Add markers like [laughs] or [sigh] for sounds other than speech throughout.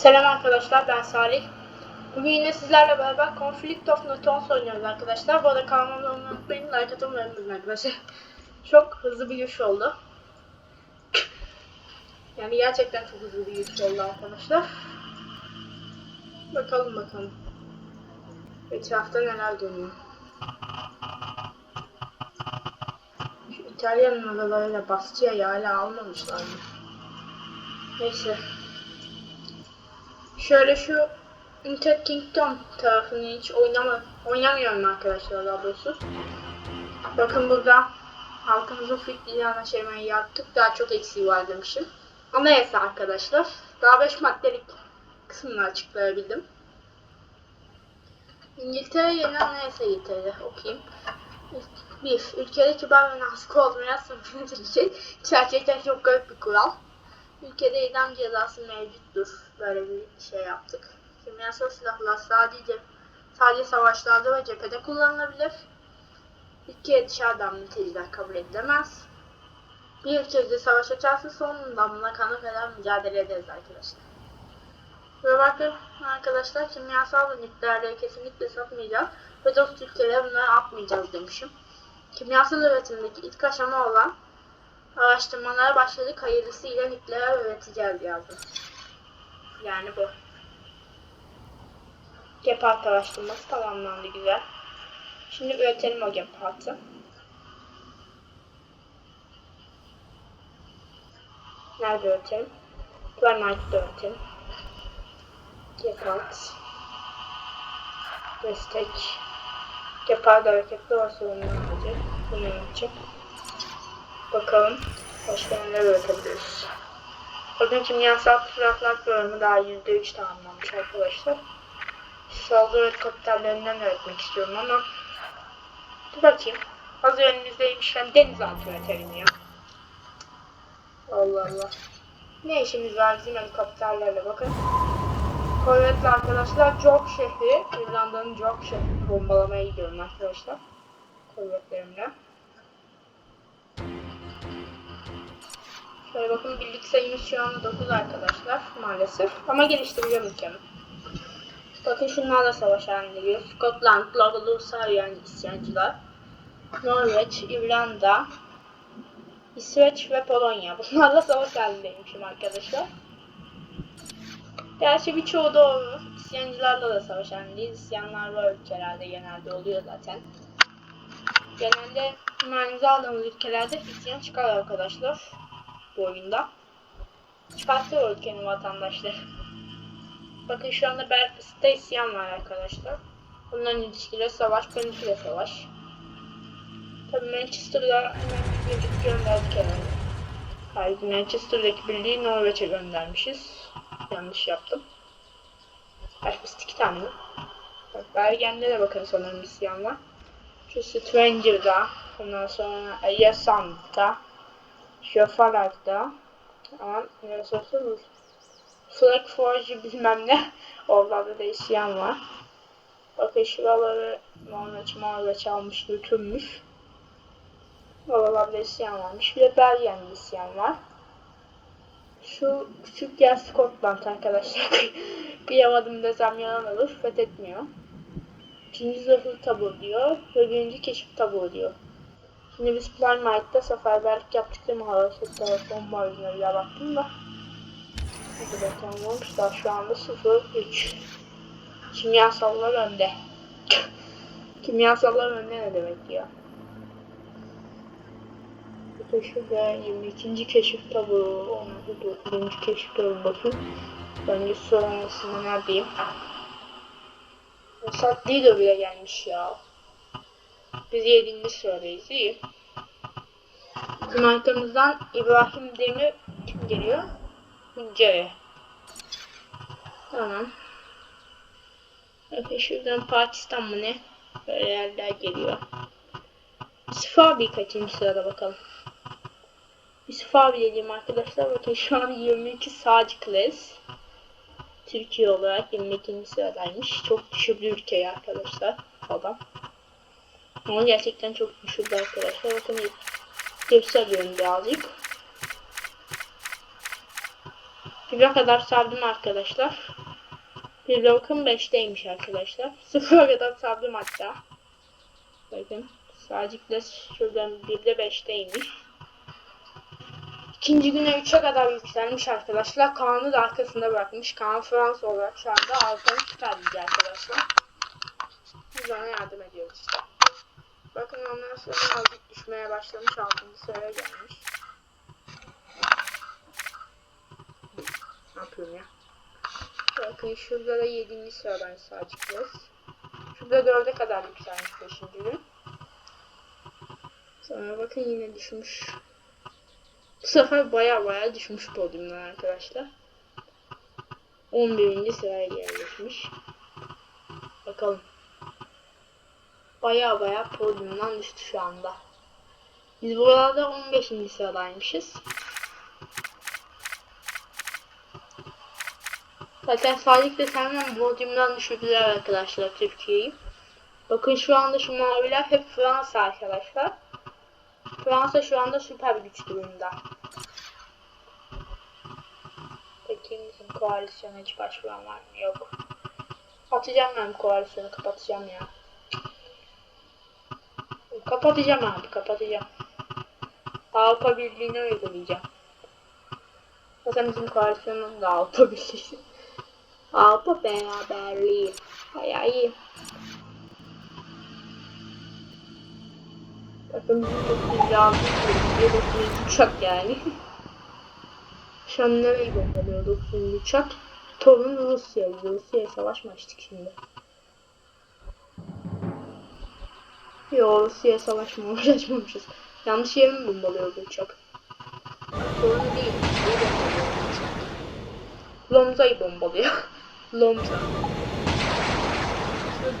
Selam arkadaşlar ben Salih. Bugün yine sizlerle beraber Conflict of Nations oynuyoruz arkadaşlar. Bu arada olmayı unutmayın. Like unutmayın arkadaşlar. Çok hızlı bir yürüyüş oldu. Yani gerçekten çok hızlı bir yürüyüş oldu arkadaşlar. Bakalım bakalım. Etrafta neler dönüyor. Şu İtalyan adalarıyla Bastia'yı hala almamışlar mı? Neyse. Şöyle şu United Kingdom tarafını hiç oynama, oynamıyorum arkadaşlar daha doğrusu. Bakın burada halkımızın fikriyle anlaşmayı yaptık. Daha çok eksiği var demişim. Anayasa arkadaşlar. Daha 5 maddelik kısmını açıklayabildim. İngiltere yeni anayasa getirdi. Okuyayım. Bir, ülkede kibar ve nazik olmayan sınıfınca [laughs] gerçekten çok garip bir kural. Ülkede idam cezası mevcuttur. Böyle bir şey yaptık. Kimyasal silahlar sadece sadece savaşlarda ve cephede kullanılabilir. Ülkeye dışarıdan mülteciler kabul edilemez. Bir ülkede savaş açarsa son damla kanı kadar mücadele ederiz arkadaşlar. Ve bakın arkadaşlar kimyasal ve nükleerleri kesinlikle satmayacağız ve dost ülkelere bunları atmayacağız demişim. Kimyasal üretimdeki ilk aşama olan araştırmalara başladık. Hayırlısıyla nükleer üreteceğiz yazdım. Yani bu. Gepard araştırması tamamlandı güzel. Şimdi üretelim o Gepard'ı. Nerede üretelim? Planite'de üretelim. Gepard. Destek. Gepard hareketli varsa onu alacak. Bunu alacak. Bakalım başka neler üretebiliriz. Bakın kimyasal silahlar programı daha %3 tamamlanmış arkadaşlar. Saldırı helikopterlerinden öğretmek istiyorum ama dur bakayım. Hazır önümüzdeymişken denizaltı üretelim ya. Allah Allah. Ne işimiz var bizim helikopterlerle bakın. Korvetli arkadaşlar York şehri, İrlanda'nın York şehrini bombalamaya gidiyorum arkadaşlar. Korvetlerimle. Şöyle bakın birlik sayımız şu anda 9 arkadaşlar maalesef. Ama geliştireceğim ülkemi. Bakın şunlarla savaş halinde geliyor. Scotland, Lagalus'a yani isyancılar. Norveç, İrlanda, İsveç ve Polonya. [laughs] Bunlarla savaş halindeymişim arkadaşlar. Gerçi birçoğu doğru. İsyancılarla da savaş halindeyiz. İsyanlar var ülkelerde genelde oluyor zaten. Genelde himayemize aldığımız ülkelerde isyan çıkar arkadaşlar bu oyunda. Çıkartıyor ülkenin vatandaşları. Bakın şu anda Belfast'ta isyan var arkadaşlar. Bunların ilişkileri savaş, benimki de savaş. Tabi Manchester'da birlik gönderdik herhalde. Hayır, Manchester'daki birliği Norveç'e göndermişiz. Yanlış yaptım. Belfast iki tane? Bak Bergen'de de bakın sanırım isyan var. Şu Stranger'da, ondan sonra Yasan'da, Şofalak'ta ama neresi olsun Flag Forge bilmem ne [laughs] oralarda da isyan var. Bakın şuraları Norveç Norveç almış götürmüş. Oralarda isyan varmış. Bir de Bergen'de isyan var. Şu küçük yer Scotland arkadaşlar. [laughs] Kıyamadım desem yalan olur. Fethetmiyor. İkinci zırhlı tabu diyor. Ve birinci keşif tabu diyor. Biz Planmite'da seferberlik yaptık değil mi? Haraset telefon marjine bile baktım da. Hadi bakalım olmuş daha şu anda 0-3. Kimyasallar önde. [laughs] Kimyasallar önde ne demek ya? Bakın şurada 22. keşif tabu. Onu da 9. keşif tabu bakın. Bence sonrasında neredeyim? Esat Lido bile gelmiş ya. Biz 7. sıradayız. İyi. Bizim arkamızdan İbrahim Demir kim geliyor? Hüncere. Tamam. Bakın şuradan Pakistan mı ne? Böyle yerler geliyor. Yusuf abi kaçıncı sırada bakalım. Yusuf abi dediğim arkadaşlar bakın şu an 22 Sacı Kles. Türkiye olarak 22. sıradaymış. Çok düşük bir ülke arkadaşlar. Adam. Ama gerçekten çok düşürdü arkadaşlar. Bakın gösteriyorum birazcık. 1'e kadar sardım arkadaşlar. Bir bakın 5'teymiş arkadaşlar. [laughs] 0'a kadar sardım hatta. Bakın. Sadece şuradan 1'de 5'teymiş. İkinci güne 3'e kadar yükselmiş arkadaşlar. Kaan'ı da arkasında bırakmış. Kaan Fransa olarak şu anda Avrupa'nın süper arkadaşlar. Biz ona yardım ediyoruz işte. Bakın ondan sonra azıcık düşmeye başlamış. 6. sıraya gelmiş. Ne yapıyorum ya? Bakın şurada da 7. sıradan biz. Şurada 4'e kadar yükselmiş 5. gün. Sonra bakın yine düşmüş. Bu sefer baya baya düşmüş podyumdan arkadaşlar. 11. sıraya yerleşmiş. Bakalım. Baya baya podyumdan düştü şu anda. Biz buralarda 15. sıradaymışız. Zaten Salih de senden podyumdan düşürdüler arkadaşlar Türkiye'yi. Bakın şu anda şu maviler hep Fransa arkadaşlar. Fransa şu anda süper güç durumda. Bakayım bizim koalisyona hiç başvuran var mı? Yok. Atacağım ben koalisyonu kapatacağım ya. Kapatacağım abi kapatacağım. Avrupa Birliği'ne uygulayacağım. Zaten bizim koalisyonumuz da Avrupa Birliği. [laughs] Avrupa Beraberliği. Bayağı iyi. Bakın bir yazdım. Bir dokuzuncu uçak yani. Şu an nereyi bombalıyor dokuzuncu uçak? Torun Rusya. Rusya'ya savaş mı açtık şimdi? Yo Rusya'ya savaş mı açmamışız. Yanlış yeri mi bombalıyor bu uçak? Torun değil. Neyi bombalıyor bu uçak? Lomza'yı bombalıyor. [laughs] Lomza.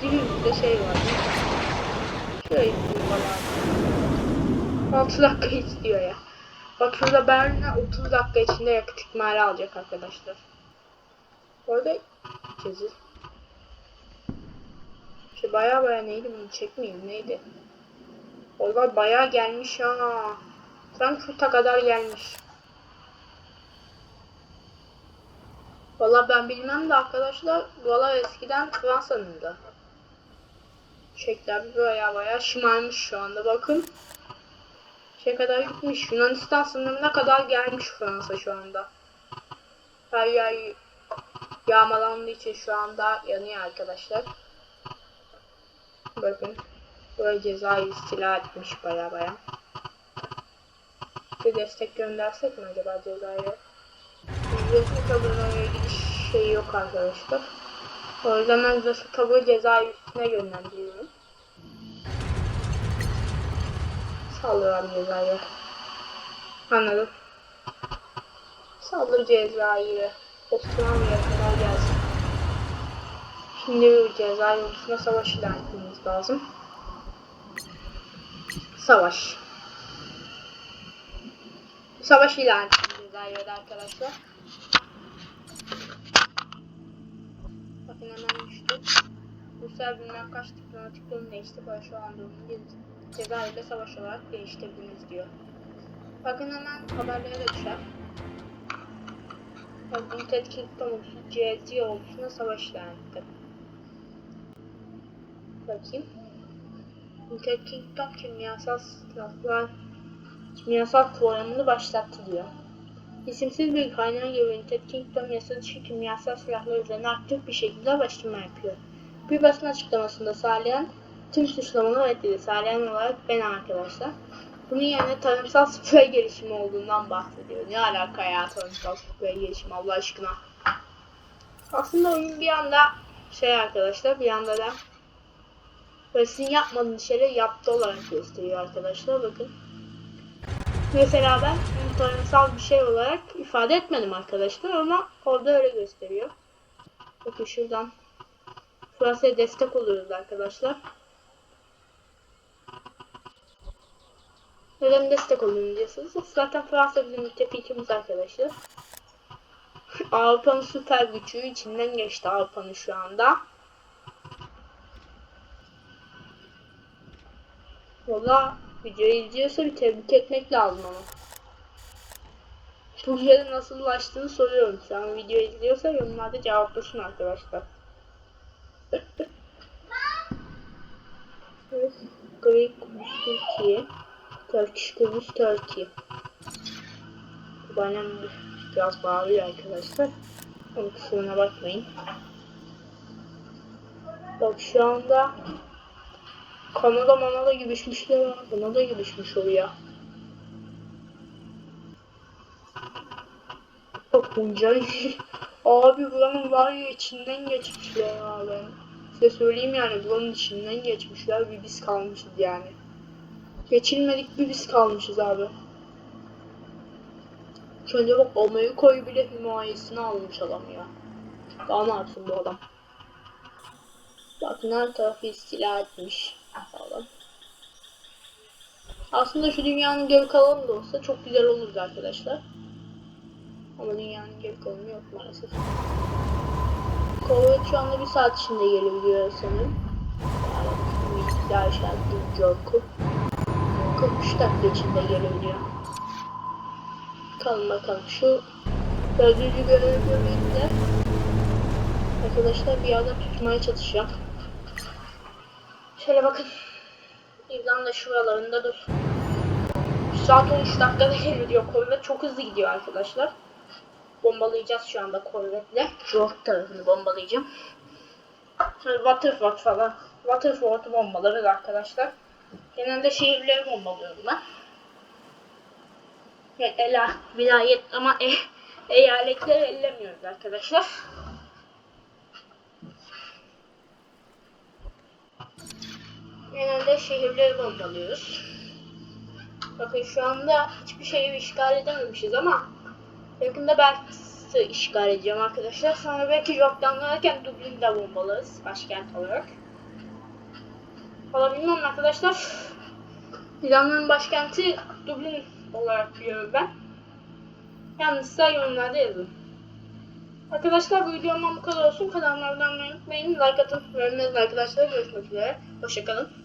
Şurada şey var. bir bombalar. 6 dakika istiyor ya. Bak şurada Berlin'e 30 dakika içinde yakıt ikmali alacak arkadaşlar. Orada gideceğiz. Şu baya baya neydi bunu çekmeyeyim neydi? Orada baya gelmiş ha. Frankfurt'a kadar gelmiş. Valla ben bilmem de arkadaşlar valla eskiden Fransa'nın da. Çekler baya baya şımarmış şu anda bakın. Şey kadar gitmiş. Yunanistan sınırına kadar gelmiş Fransa şu anda. Her yer yağmalandığı için şu anda yanıyor arkadaşlar. Bakın. Buraya Cezayir istila etmiş baya baya. Bir destek göndersek mi acaba Cezayir'e? Ücretli taburun oraya gidiş şeyi yok arkadaşlar. O yüzden ben ücretli taburu Cezayir üstüne yönlendiriyorum. Abi Cezayir'e. Anladım. Saldır Cezayir'e. Osmanlı'ya. Şimdi bu Cezayir ordusuna savaş ilan etmemiz lazım. Savaş. Savaş ilan ettim Cezayir'de arkadaşlar. Bakın hemen düştü. Rusya bilmem kaç diplomatik durum değişti. Barış olan durumu Cezayir'de savaş olarak değiştirdiniz diyor. Bakın hemen haberlere düşer. Bakın Tetkik Pamusu CZ ordusuna savaş ilan etti. Bakayım. Ted Kingdom kimyasal silahlar kimyasal programını başlattı diyor. İsimsiz bir kaynağa göre Ted Kingdom yasa dışı kimyasal silahlar üzerine aktif bir şekilde araştırma yapıyor. Bir basın açıklamasında sağlayan tüm suçlamaları reddedi. Sağlayan olarak ben arkadaşlar. Bunun yerine tarımsal sprey gelişimi olduğundan bahsediyor. Ne alaka ya tarımsal sprey gelişimi Allah aşkına. Aslında oyun bir anda şey arkadaşlar bir anda da Böyle sizin yapmadığınız şeyleri yaptı olarak gösteriyor arkadaşlar bakın. Mesela ben bunu tarımsal bir şey olarak ifade etmedim arkadaşlar ama orada öyle gösteriyor. Bakın şuradan Fransa'ya destek oluyoruz arkadaşlar. Neden destek oluyoruz diyorsunuz? Zaten Fransa bizim müttefikimiz arkadaşlar. [laughs] Avrupa'nın süper gücü içinden geçti Avrupa'nın şu anda. Valla videoyu izliyorsa bir tebrik etmek lazım ama. projede nasıl ulaştığını soruyorum. Şu an video izliyorsa yorumlarda cevaplasın arkadaşlar. [laughs] Greek Türkiye. Turkish Kudüs Turkey. Bu annem biraz bağırıyor arkadaşlar. Onun kusuruna bakmayın. Bak şu anda Kanada manada gibişmişler var. Buna da gibişmiş oluyor. Çok buncay. [laughs] Abi buranın var ya içinden geçmişler abi. Size söyleyeyim yani buranın içinden geçmişler bir biz kalmışız yani. Geçilmedik bir biz kalmışız abi. Şöyle bak Amerika'yı bile himayesine almış adam ya. Daha ne yapsın bu adam? Bakın her tarafı istila etmiş Aslında şu dünyanın geri kalanı da olsa çok güzel olurdu arkadaşlar. Ama dünyanın geri kalanı yok maalesef. Kuvvet şu anda bir saat içinde gelebiliyor sanırım. İstila işaretli Jorku. 43 dakika içinde gelebiliyor. Bakalım bakalım şu dördüncü görev bölümünde arkadaşlar bir yerden tutmaya çalışacağım. Şöyle bakın. İrlanda şuralarında dur. Saat 13 dakikada [laughs] geliyor korvet. Çok hızlı gidiyor arkadaşlar. Bombalayacağız şu anda korvetle. York tarafını bombalayacağım. Şöyle Waterford falan. Waterford'u bombalarız arkadaşlar. Genelde şehirleri bombalıyorum ben. Ela, vilayet ama e, eyaletleri ellemiyoruz arkadaşlar. Genelde şehirleri bombalıyoruz. Bakın şu anda hiçbir şehri işgal edememişiz ama yakında belki işgal edeceğim arkadaşlar. Sonra belki Jordan'larken Dublin'de bombalarız başkent olarak. Valla arkadaşlar. İran'ın başkenti Dublin olarak biliyorum ben. Yalnızsa yorumlarda yazın. Arkadaşlar bu videomdan bu kadar olsun. Kanalıma abone unutmayın. Like atın. Yorumlarınızı arkadaşlar. Görüşmek üzere. Hoşçakalın.